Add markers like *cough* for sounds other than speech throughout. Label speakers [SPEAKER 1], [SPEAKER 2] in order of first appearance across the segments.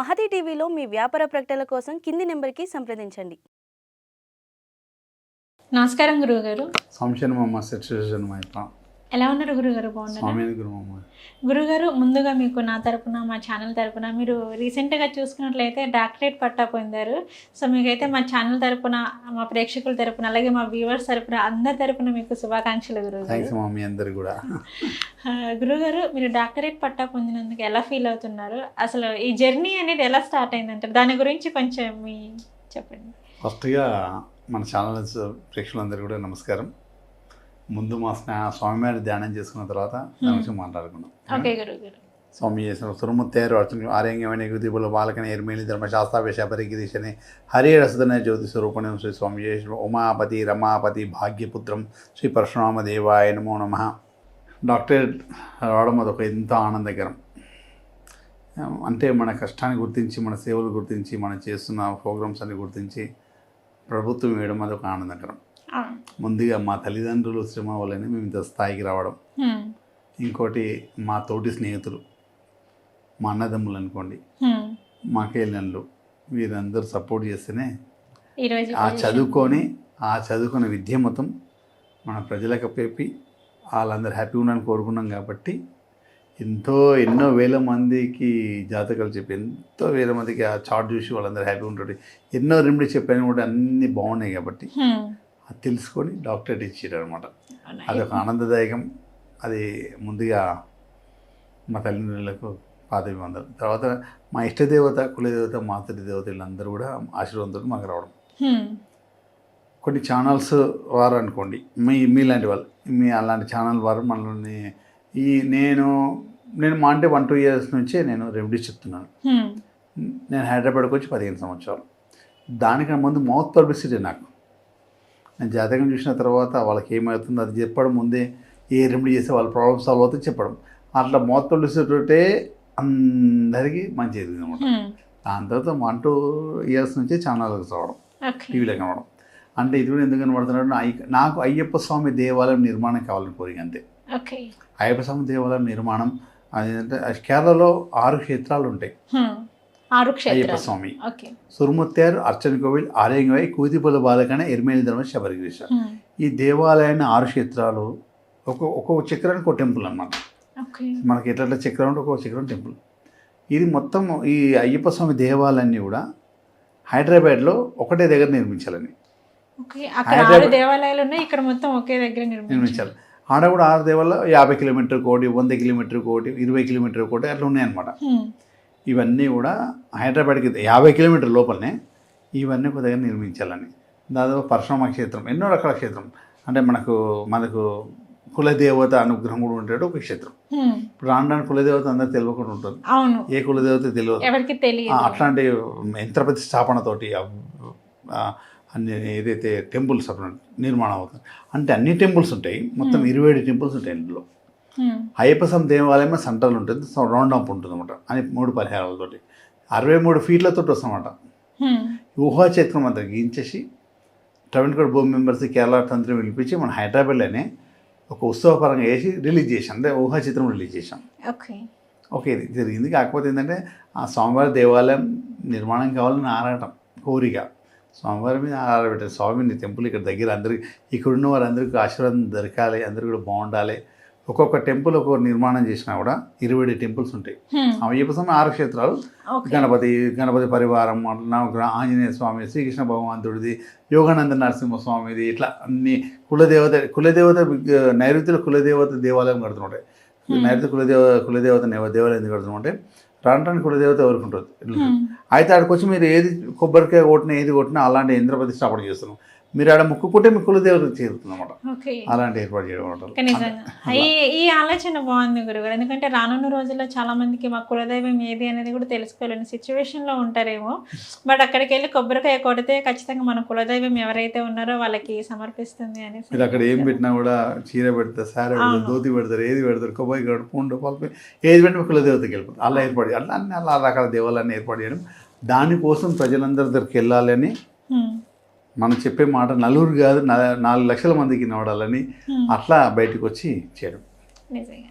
[SPEAKER 1] మహతి టీవీలో మీ వ్యాపార ప్రకటనల కోసం కింది నెంబర్కి సంప్రదించండి.
[SPEAKER 2] నమస్కారం
[SPEAKER 3] సంశయమమ్మ సిచ్యువేషన్
[SPEAKER 2] ఎలా ఉన్నారు గురుగారు? బాగున్నారు? గురుగారు ముందుగా మీకు నా తరపున మా ఛానల్ తరపున మీరు రీసెంట్గా చూసుకున్నట్లయితే డాక్టరేట్ పట్టా పొందారు. సో మీకైతే మా ఛానల్ తరపున మా ప్రేక్షకుల తరపున అలాగే మా వ్యూవర్స్ తరపున అందరి తరపున మీకు శుభాకాంక్షలు గురుగారు.
[SPEAKER 3] కూడా.
[SPEAKER 2] గురుగారు మీరు డాక్టరేట్ పట్టా పొందినందుకు ఎలా ఫీల్ అవుతున్నారు? అసలు ఈ జర్నీ అనేది ఎలా స్టార్ట్ అయిందంటారు దాని గురించి కొంచెం మీ చెప్పండి.
[SPEAKER 3] ఫస్ట్గా మన ఛానల్ ప్రేక్షకులందరూ కూడా నమస్కారం. ముందు మా స్నా స్వామివారి ధ్యానం చేసుకున్న తర్వాత దాని గురించి మాట్లాడుకున్నాం.
[SPEAKER 2] ఓకే
[SPEAKER 3] స్వామి చేసిన సురముత్తేరు అర్చన ఆర్యంగమైన యుగదీపుల బాలకని ఎర్మేలి ధర్మశాస్త్రావేశ పరిగిరీశని హరి రసదన జ్యోతి స్వరూపణం శ్రీ స్వామి చేసిన ఉమాపతి రమాపతి భాగ్యపుత్రం శ్రీ పరశురామ దేవాయ నమో నమ. డాక్టరేట్ రావడం అదొక ఎంతో ఆనందకరం. అంటే మన కష్టాన్ని గుర్తించి మన సేవలు గుర్తించి మనం చేస్తున్న ప్రోగ్రామ్స్ అన్ని గుర్తించి ప్రభుత్వం వేయడం అదొక ఆనందకరం. ముందుగా మా తల్లిదండ్రులు శ్రమ వల్లనే మేము ఇంత స్థాయికి రావడం. ఇంకోటి మా తోటి స్నేహితులు మా అన్నదమ్ములు అనుకోండి. మా కేళ్ళన్లు వీరందరూ సపోర్ట్ చేస్తేనే ఆ చదువుకొని ఆ చదువుకున్న విద్య మొత్తం మన ప్రజలకు పేపి వాళ్ళందరూ హ్యాపీగా ఉండాలని కోరుకున్నాం కాబట్టి ఎంతో ఎన్నో వేల మందికి జాతకాలు చెప్పి ఎంతో వేల మందికి ఆ చార్ట్ చూసి వాళ్ళందరూ హ్యాపీగా ఉంటారు. ఎన్నో రెమెడీ చెప్పాను కూడా అన్నీ బాగున్నాయి కాబట్టి. అది తెలుసుకొని డాక్టరేట్ ఇచ్చారు అనమాట? అదొక ఆనందదాయకం. అది ముందుగా మా తల్లిదండ్రులకు పాదవివందలు తర్వాత మా ఇష్టదేవత కులదేవత మాతృ దేవత వీళ్ళందరూ కూడా ఆశీర్వాదంతో మాకు రావడం. కొన్ని ఛానల్స్ వారు అనుకోండి మీ మీలాంటి వాళ్ళు మీ అలాంటి ఛానల్ వారు మనల్ని ఈ నేను నేను మా అంటే వన్ టూ ఇయర్స్ నుంచే నేను రెమెడీస్ చెప్తున్నాను. నేను హైదరాబాద్కి వచ్చి పదిహేను సంవత్సరాలు. దానికన్నా ముందు మౌత్ పబ్లిసిటీ నాకు. నేను జాతకం చూసిన తర్వాత వాళ్ళకి ఏమవుతుందో అది చెప్పడం ముందే ఏ రెమెడీ చేస్తే వాళ్ళ ప్రాబ్లమ్ సాల్వ్ అవుతుంది చెప్పడం. అట్లా మౌత్ పబ్లిసిటీ తోటే అందరికీ మంచి జరిగింది అనమాట. దాని తర్వాత వన్ టూ ఇయర్స్ నుంచే ఛానల్కి రావడం టీవీలో కనవడం అంటే ఇది కూడా ఎందుకు కనబడుతున్నాడు నాకు అయ్యప్ప స్వామి దేవాలయం నిర్మాణం కావాలని కోరిక అంతే. అయ్యప్ప స్వామి దేవాలయం నిర్మాణం అదేంటే కేరళలో ఆరు క్షేత్రాలు ఉంటాయి. సురుముత్తేరు అర్చన కోవిల్ ఆర్యంగవై కూతిపల్లి బాలకన ఎర్మేలి ధర్మ శబరిగిరీశ.
[SPEAKER 2] హ్మ్.
[SPEAKER 3] ఈ దేవాలయాన్ని ఆరు క్షేత్రాలు ఒక ఒక్కొక్క చక్రానికి ఒక టెంపుల్ అన్నమాట.
[SPEAKER 2] ఓకే.
[SPEAKER 3] మనకి ఎట్లా చక్రం ఉంటే ఒక్కొక్క చక్రం టెంపుల్. ఇది మొత్తం ఈ అయ్యప్ప స్వామి దేవాలయాన్ని కూడా హైదరాబాద్లో ఒకటే దగ్గర నిర్మించాలని.
[SPEAKER 2] ఇక్కడ మొత్తం ఒకే దగ్గర
[SPEAKER 3] నిర్మించాలి ఆడ కూడా ఆరు దేవాలయాలు యాభై కిలోమీటర్ కోటి వంద కిలోమీటర్ కోటి ఇరవై కిలోమీటర్ కోటి అట్లా ఉన్నాయన్నమాట. ఇవన్నీ కూడా హైదరాబాద్కి యాభై కిలోమీటర్ లోపలనే ఇవన్నీ ఒక దగ్గర నిర్మించాలని. దాదాపు పరశురామ క్షేత్రం ఎన్నో రకాల క్షేత్రం. అంటే మనకు మనకు కులదేవత అనుగ్రహం కూడా ఉండేది ఒక క్షేత్రం. ఇప్పుడు రాను కులదేవత అందరికి తెలియకుండా ఉంటుంది. ఏ కులదేవత తెలియదు. అట్లాంటి యంత్రపతి స్థాపనతోటి అన్ని ఏదైతే టెంపుల్స్ అప్పుడు నిర్మాణం అవుతుంది. అంటే అన్ని టెంపుల్స్ ఉంటాయి. మొత్తం. ఇరవై ఏడు టెంపుల్స్ ఉంటాయి ఇందులో.
[SPEAKER 2] హ్మ్.
[SPEAKER 3] అయ్యప్ప స్వామి దేవాలయం సెంట్రల్ ఉంటుంది? రౌండ్ అప్ ఉంటుంది అనమాట అని మూడు పరిహారాలతోటి. అరవై మూడు ఫీట్లతో వస్తామన్నమాట.
[SPEAKER 2] హ్మ్.
[SPEAKER 3] ఊహాచక్రం అంతా గీయించేసి ట్రావెన్కోడ్ భూమి మెంబర్స్ కేరళ తంత్రం పిలిపించి మన హైదరాబాద్లోనే ఒక ఉత్సవపరంగా వేసి రిలీజ్ చేశాం. అంటే ఊహాచిత్రం రిలీజ్ చేశాం.
[SPEAKER 2] ఓకే
[SPEAKER 3] ఓకే ఇది జరిగింది. కాకపోతే ఏంటంటే ఆ స్వామివారి దేవాలయం నిర్మాణం కావాలని ఆరాటం కోరిక. స్వామివారి మీద ఆరాటం స్వామిని టెంపుల్ ఇక్కడ దగ్గర అందరికి ఇక్కడ ఉన్న వారందరికీ ఆశీర్వాదం దొరకాలి అందరూ కూడా బాగుండాలి. ఒక్కొక్క టెంపుల్ ఒక్కొక్క నిర్మాణం చేసినా కూడా ఇరవై టెంపుల్స్ ఉంటాయి
[SPEAKER 2] హ్మ్.
[SPEAKER 3] ఆ అయ్యప్ప స్వామి ఆరు క్షేత్రాలు గణపతి గణపతి పరివారం ఆంజనేయ స్వామి శ్రీకృష్ణ భగవంతుడిది యోగానంద నరసింహ స్వామిది ఇట్లా అన్ని కులదేవత కులదేవత నైరుతిలో కులదేవత దేవాలయం కడుతుంటాయి
[SPEAKER 2] Hmm.
[SPEAKER 3] నైరుతి కులదేవ కులదేవత దేవాలయం కడుతుంటే రాను కులదేవత ఎవరికి ఉంటుంది. అయితే ఆడికి వచ్చి మీరు ఏది కొబ్బరికాయ కొట్టినా ఏది కొట్టినా అలాంటి యంత్రపతి స్థాపన చేస్తున్నాం మీరు ఆడ ముక్కుకుంటే మీ కులదేవత చేరుతుంది అనమాట అలాంటి ఏర్పాటు చేయడం
[SPEAKER 2] నిజంగా. ఈ ఆలోచన బాగుంది గురుగారు ఎందుకంటే రానున్న రోజుల్లో చాలా మందికి మా కులదైవం ఏది అనేది కూడా తెలుసుకోలేని situation లో ఉంటారేమో. బట్ అక్కడికి వెళ్ళి కొబ్బరికాయ కొడితే ఖచ్చితంగా మన కులదైవం ఎవరైతే ఉన్నారో వాళ్ళకి సమర్పిస్తుంది అనేసి
[SPEAKER 3] మీరు అక్కడ ఏం పెట్టినా కూడా చీర పెడతారు సారీ పెడతారు. ధోతి పెడతారు ఏది పెడతారు కొబ్బరి పూండు పల్పి ఏది పెట్టినా కులదేవతకి వెళ్ళిపోతారు. అలా ఏర్పాటు చేయాలి. అట్లా అన్ని అలా రకాల దేవాలయాన్ని ఏర్పాటు చేయడం దానికోసం ప్రజలందరి దగ్గరికి వెళ్ళాలని. మనం చెప్పే మాట నలుగురు కాదు నాలుగు లక్షల మందికి నవడాలని
[SPEAKER 2] హ్మ్.
[SPEAKER 3] అట్లా బయటకు వచ్చి చేయడం.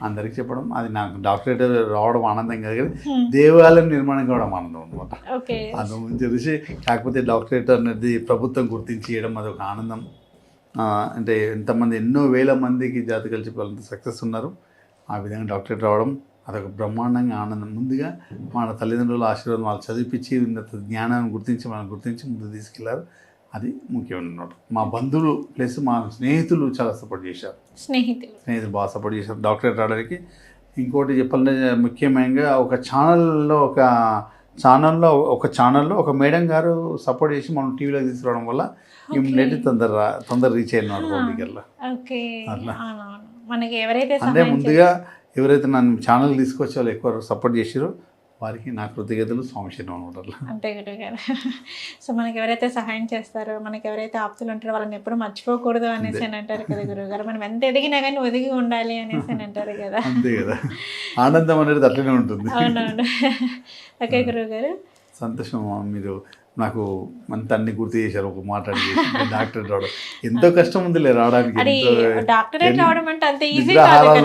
[SPEAKER 3] అందరికి చెప్పడం అది నాకు డాక్టరేట్ రావడం ఆనందం కాదు కానీ
[SPEAKER 2] Hmm.
[SPEAKER 3] దేవాలయం నిర్మాణం కావడం ఆనందం అనమాట
[SPEAKER 2] ఓకే.
[SPEAKER 3] అది తెలిసి కాకపోతే డాక్టరేట్ అనేది ప్రభుత్వం గుర్తించి ఇవ్వడం అది ఒక ఆనందం. అంటే ఎంతమంది ఎన్నో వేల మందికి జాతకాలు చెప్పి వాళ్ళంత సక్సెస్ ఉన్నారు. ఆ విధంగా డాక్టరేట్ రావడం అదొక బ్రహ్మాండంగా ఆనందం. ముందుగా మన తల్లిదండ్రుల ఆశీర్వాదం వాళ్ళు చదివిపించి ఉన్నత జ్ఞానాన్ని గుర్తించి మనం గుర్తించి ముందు తీసుకెళ్ళారు. అది ముఖ్యమైన మా బంధువులు ప్లస్ మా స్నేహితులు చాలా సపోర్ట్ చేశారు.
[SPEAKER 2] స్నేహితులు.
[SPEAKER 3] స్నేహితులు బాగా సపోర్ట్ చేశారు. డాక్టరేట్ రావడానికి ఇంకోటి చెప్పాలంటే ముఖ్యమైనగా ఒక ఛానల్లో ఒక ఛానల్లో ఒక ఛానల్లో ఒక మేడం గారు సపోర్ట్ చేసి మనం టీవీలో తీసుకురావడం వల్ల ఇమ్మీడియట్ తొందర తొందర రీచ్ అయినాడు పబ్లిక్ వల్ల
[SPEAKER 2] ఓకే.
[SPEAKER 3] అట్లా.
[SPEAKER 2] అవునవును మనకి ఎవరైతే
[SPEAKER 3] అంటే ముందుగా ఎవరైతే నన్ను ఛానల్ తీసుకొచ్చి వాళ్ళు ఎక్కువ సపోర్ట్ చేసారో వారికి నా కృతజ్ఞతలు స్వామిశీలం అనమాట
[SPEAKER 2] అంతే గురువు గారు. సో మనకి ఎవరైతే సహాయం చేస్తారో మనకి ఎవరైతే ఆప్తులు ఉంటారో వాళ్ళని ఎప్పుడు మర్చిపోకూడదు అనేసి అని అంటారు కదా గురువు గారు. మనం ఎంత ఎదిగినా కానీ ఒదిగి ఉండాలి అనేసి అని అంటారు కదా.
[SPEAKER 3] అంతే కదా. ఆనందం అనేది అట్లనే ఉంటుంది.
[SPEAKER 2] అవునవును. ఓకే గురువు గారు.
[SPEAKER 3] సంతోషం మీరు నాకు అంత అన్ని గుర్తు చేశారు ఒక మాట్లాడి డాక్టర్ రావడం. ఎంతో కష్టం ఉందిలే రావడానికి.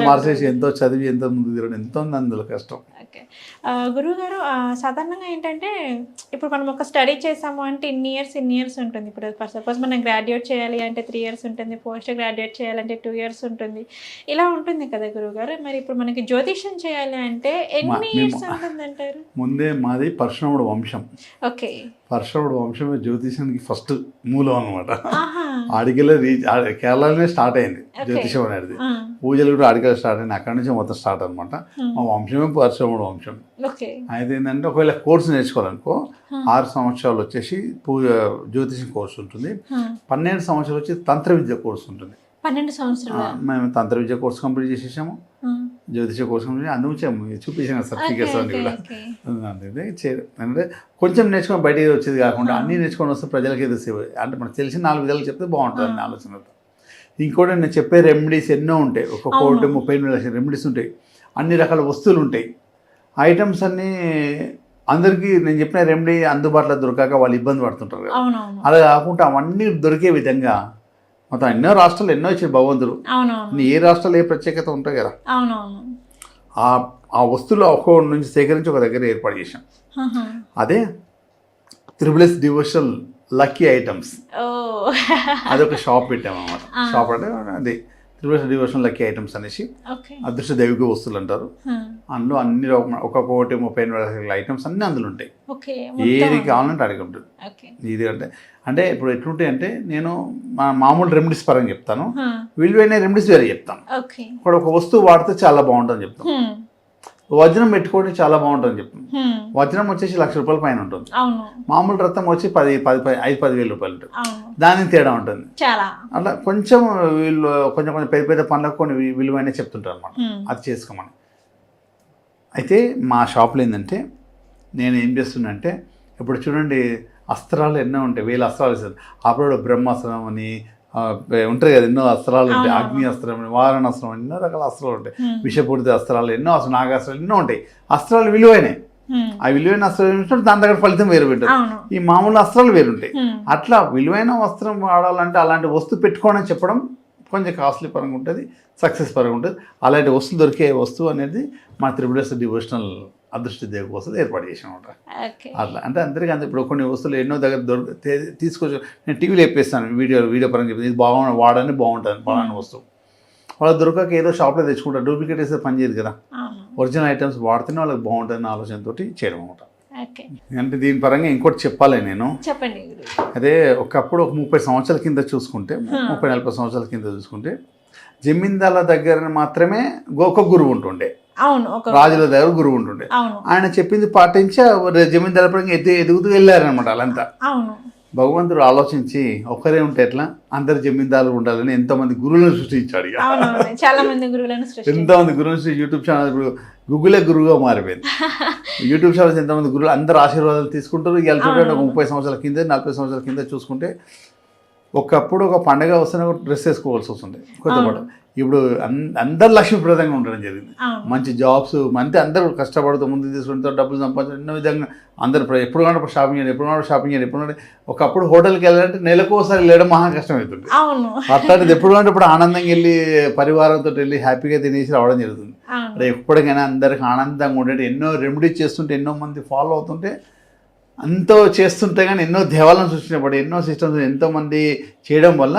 [SPEAKER 3] మార్చేసి ఎంతో చదివి ఎంతో ముందు తిరగడం ఎంతో ఉంది అందులో కష్టం.
[SPEAKER 2] ఓకే. గురువు గారు సాధారణంగా ఏంటంటే ఇప్పుడు మనం ఒక స్టడీ చేసాము అంటే ఇన్ని ఇయర్స్ ఇన్ని ఇయర్స్ ఉంటుంది. ఇప్పుడు సపోజ్ మనం గ్రాడ్యుయేట్ చేయాలి అంటే త్రీ ఇయర్స్ ఉంటుంది. పోస్ట్ గ్రాడ్యుయేట్ చేయాలంటే టూ ఇయర్స్ ఉంటుంది. ఇలా ఉంటుంది కదా గురువు గారు మరి ఇప్పుడు మనకి జ్యోతిష్యం చేయాలి అంటే ఎన్ని ఇయర్స్
[SPEAKER 3] మేము-
[SPEAKER 2] ఉంటుందంటారు?
[SPEAKER 3] ముందే మాది పరశురాముడు వంశం.
[SPEAKER 2] ఓకే.
[SPEAKER 3] పరశురాముడు వంశమే జ్యోతిషానికి ఫస్ట్ మూలం అనమాట ఆడికెళ్ళే రీచ్ కేరళలోనే స్టార్ట్ అయింది. జ్యోతిషం అనేది. పూజలు కూడా ఆడికెళ్ళి స్టార్ట్ అయింది అక్కడి నుంచి మొత్తం స్టార్ట్ అనమాట. మా వంశమే పరశురాముడు వంశం. అయితే ఏంటంటే ఒకవేళ కోర్సు నేర్చుకోవాలనుకో. ఆరు సంవత్సరాలు వచ్చేసి పూజ జ్యోతిషం కోర్సు ఉంటుంది. పన్నెండు సంవత్సరాలు వచ్చి తంత్ర విద్య కోర్సు ఉంటుంది.
[SPEAKER 2] పన్నెండు సంవత్సరాలు.
[SPEAKER 3] మేము తంత్ర విద్య కోర్సు కంప్లీట్ చేసేసాము. జ్యోతిష కంప్లీట్ అందుకు చూపించిన సర్టిఫికేట్స్ అన్ని కూడా అంటే కొంచెం నేర్చుకొని బయటికి వచ్చేది కాకుండా అన్నీ నేర్చుకొని వస్తే ప్రజలకి ఏదో సేవ అంటే మనకు తెలిసిన నాలుగు విధాలు చెప్తే బాగుంటుంది అనే ఆలోచనతో. ఇంకోటి నేను చెప్పే రెమెడీస్ ఎన్నో ఉంటాయి. ఒక కోటి ముప్పై ఎనిమిది లక్షల రెమెడీస్ ఉంటాయి. అన్ని రకాల వస్తువులు ఉంటాయి. ఐటమ్స్ అన్నీ అందరికీ నేను చెప్పిన రెమెడీ అందుబాటులో దొరకక వాళ్ళు ఇబ్బంది పడుతుంటారు అలా కాకుండా అవన్నీ దొరికే విధంగా మొత్తం ఎన్నో రాష్ట్రాలు ఎన్నో ఇచ్చారు భగవంతుడు. ఏ రాష్ట్రాలు ఏ ప్రత్యేకత ఉంటాయి కదా? ఆ ఆ వస్తువులు ఒక్కో నుంచి సేకరించి ఒక దగ్గర ఏర్పాటు చేశాం.
[SPEAKER 2] ఆహా.
[SPEAKER 3] అదే త్రిబులెస్ డివోషనల్ లక్కీ ఐటమ్స్ అదొక షాప్ పెట్టాం అన్నమాట షాప్ అంటే అది. త్రిబులెస్ డివోషనల్ లక్కీ ఐటమ్స్ అనేసి అదృష్ట దైవిక వస్తువులు అంటారు. అందులో అన్ని ఒక్కొక్కటి ముప్పై ఎనిమిది రకాల ఐటమ్స్ అన్నీ అందులో ఉంటాయి. ఏది కావాలంటే అడిగి ఉంటుంది. ఇది అంటే అంటే ఇప్పుడు ఎట్లుంటాయి అంటే నేను మా మామూలు రెమెడీస్ పరంగా చెప్తాను. విలువైన రెమెడీస్ వేరే చెప్తాను. ఇప్పుడు ఒక వస్తువు వాడితే చాలా బాగుంటుందని చెప్తాను. వజ్రం పెట్టుకోండి చాలా బాగుంటుందని చెప్తాను
[SPEAKER 2] హ్మ్,
[SPEAKER 3] వజ్రం వచ్చేసి లక్ష రూపాయల పైన ఉంటుంది. మామూలు రత్నం వచ్చి పది పది పది ఐదు పది వేల రూపాయలు ఉంటుంది. దానికి తేడా ఉంటుంది.
[SPEAKER 2] చాలా.
[SPEAKER 3] అట్లా కొంచెం వీళ్ళు కొంచెం కొంచెం పెద్ద పెద్ద పనులకు కొన్ని విలువైన చెప్తుంటారు అనమాట అది చేసుకోమని. అయితే మా షాప్లో ఏంటంటే నేను ఏం చేస్తున్నా అంటే ఇప్పుడు చూడండి అస్త్రాలు ఎన్నో ఉంటాయి. వేల అస్త్రాలు ఇస్తారు అప్పుడు బ్రహ్మాస్త్రం అని ఉంటాయి కదా ఎన్నో అస్త్రాలు ఉంటాయి. అగ్ని అస్త్రం వారణాస్త్రం ఎన్నో రకాల అస్త్రాలు ఉంటాయి. విషపూరిత అస్త్రాలు ఎన్నో అసలు నాగాస్త్రాలు ఎన్నో ఉంటాయి. అస్త్రాలు విలువైనవి. ఆ విలువైన అస్త్రాలు ఏమిటంటే దాని దగ్గర ఫలితం వేరు పెట్టదు
[SPEAKER 2] అవును.
[SPEAKER 3] ఈ మామూలు అస్త్రాలు వేరుంటాయి అట్లా విలువైన వస్త్రం వాడాలంటే అలాంటి వస్తువు పెట్టుకోవడం చెప్పడం కొంచెం కాస్ట్లీ పరంగా ఉంటుంది సక్సెస్ పరంగా ఉంటుంది. అలాంటి వస్తువు దొరికే వస్తువు అనేది మా త్రిపుడస్ డివోషనల్ అదృష్ట దేవ వస్తువులు ఏర్పాటు చేసాం అనమాట
[SPEAKER 2] ఓకే.
[SPEAKER 3] అట్లా. అంటే అందరికీ అంత ఇప్పుడు కొన్ని వస్తువులు ఎన్నో దగ్గర దొరికి తీసుకొచ్చి నేను టీవీలో చెప్పేస్తాను వీడియో వీడియో పరంగా చెప్పి ఇది బాగా వాడని బాగుంటుంది బాగున్న వస్తువు. వాళ్ళకి దొరకక ఏదో షాప్లో తెచ్చుకుంటారు డూప్లికేట్ వేస్తే పని చేయదు కదా. ఒరిజినల్ ఐటమ్స్ వాడితేనే వాళ్ళకి బాగుంటుందన్న ఆలోచనతో చేయడం అనమాట
[SPEAKER 2] ఓకే.
[SPEAKER 3] అంటే దీని పరంగా ఇంకోటి చెప్పాలి నేను.
[SPEAKER 2] చెప్పండి
[SPEAKER 3] అదే ఒకప్పుడు ఒక ముప్పై సంవత్సరాల కింద చూసుకుంటే ముప్పై నలభై సంవత్సరాల కింద చూసుకుంటే జమీందార్ల దగ్గర మాత్రమే ఒక గురువు ఉంటుండే.
[SPEAKER 2] అవును
[SPEAKER 3] రాజుల దగ్గర గురువు ఉంటుండే. ఆయన చెప్పింది పాటించి ఆ జమీందారుల పరంగా ఎదు ఎదుగుతూ వెళ్ళారనమాట వాళ్ళంతా.
[SPEAKER 2] అవును.
[SPEAKER 3] భగవంతుడు ఆలోచించి ఒక్కరే ఉంటే ఎట్లా? అందరు జమీందారులు ఉండాలని ఎంతమంది గురువులను సృష్టించాడు
[SPEAKER 2] చాలా మంది గురువులను
[SPEAKER 3] ఎంతమంది గురువులు సృష్టి- యూట్యూబ్ ఛానల్ ఇప్పుడు గూగులే గురువుగా మారిపోయింది. *laughs* యూట్యూబ్ ఛానల్స్ ఎంతమంది గురువులు అందరు ఆశీర్వాదాలు తీసుకుంటారు. ఇవాళ చూడండి ఒక ముప్పై సంవత్సరాల కింద నలభై సంవత్సరాల కింద చూసుకుంటే ఒకప్పుడు ఒక పండగ వస్తేనే డ్రెస్ వేసుకోవాల్సి వస్తుంది కొత్త పాట. ఇప్పుడు అందరు లక్ష్మీప్రదంగా ఉండడం జరిగింది. మంచి జాబ్స్ అంతే అందరూ కష్టపడుతూ ముందు తీసుకుంటూ డబ్బులు సంపాదించడం ఎన్నో విధంగా అందరూ ఎప్పుడు కావాలి షాపింగ్ చేయాలి ఎప్పుడు కావాలి షాపింగ్ చేయాలి ఎప్పుడు ఒకప్పుడు హోటల్కి వెళ్ళాలంటే నెలకోసారి వెళ్ళడం మహా కష్టం అవుతుంది. అట్లాంటిది ఎప్పుడు అంటే ఇప్పుడు ఆనందంగా వెళ్ళి పరివారంతో వెళ్ళి హ్యాపీగా తినేసి రావడం జరుగుతుంది. అంటే ఎప్పటికైనా అందరికి ఆనందంగా ఉండేది ఎన్నో రెమెడీస్ చేస్తుంటే ఎన్నో మంది ఫాలో అవుతుంటే ఎంతో చేస్తుంటే కానీ ఎన్నో దేవాలను సృష్టించబడి ఎన్నో సిస్టమ్స్ ఎంతోమంది చేయడం వల్ల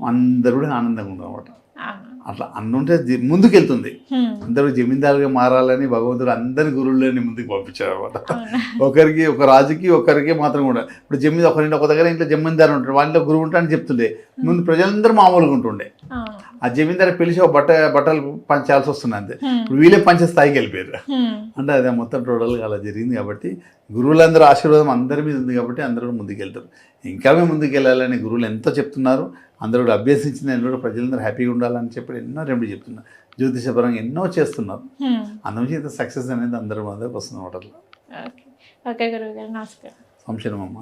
[SPEAKER 3] అందరూ కూడా ఆనందంగా ఉండమాట
[SPEAKER 2] అవును
[SPEAKER 3] అట్లా అన్నుంటే ముందుకెళ్తుంది. అందరూ జమీందారుగా మారాలని భగవంతుడు అందరి గురువులని ముందుకు పంపించాడు అనమాట ఒకరికి ఒక రాజుకి ఒకరికి మాత్రం కూడా. ఇప్పుడు జమీన్ ఒకరింటి ఒక దగ్గర ఇంట్లో జమీందారు ఉంటాడు వాళ్ళ గురువు ఉంటాడని చెప్తుండే. ముందు ప్రజలందరూ మామూలుగా ఉంటుండే. ఆ. జమీందారు పిలిచి ఒక బట్ట బట్టలు పంచాల్సి వస్తుంది అంతే. ఇప్పుడు వీళ్ళే పంచే స్థాయికి వెళ్ళిపోయారు. అంటే అదే మొత్తం టోటల్గా అలా జరిగింది కాబట్టి గురువులందరూ ఆశీర్వాదం అందరి మీద ఉంది కాబట్టి అందరూ కూడా ముందుకెళ్తారు. ఇంకా మేము ముందుకు వెళ్ళాలని గురువులు ఎంతో చెప్తున్నారు. అందరూ కూడా అభ్యసించిన ప్రజలందరూ హ్యాపీగా ఉండాలని చెప్పి ఎన్నో రెమెడీ చెప్తున్నారు జ్యోతిషపరంగా ఎన్నో చేస్తున్నారు. అందులో ఇంత సక్సెస్ అనేది అందరూ అందరికి వస్తుంది అట్లా
[SPEAKER 2] ఓకే. ఓకే గురువు గారు నమస్కారం.
[SPEAKER 3] సంశయం అమ్మ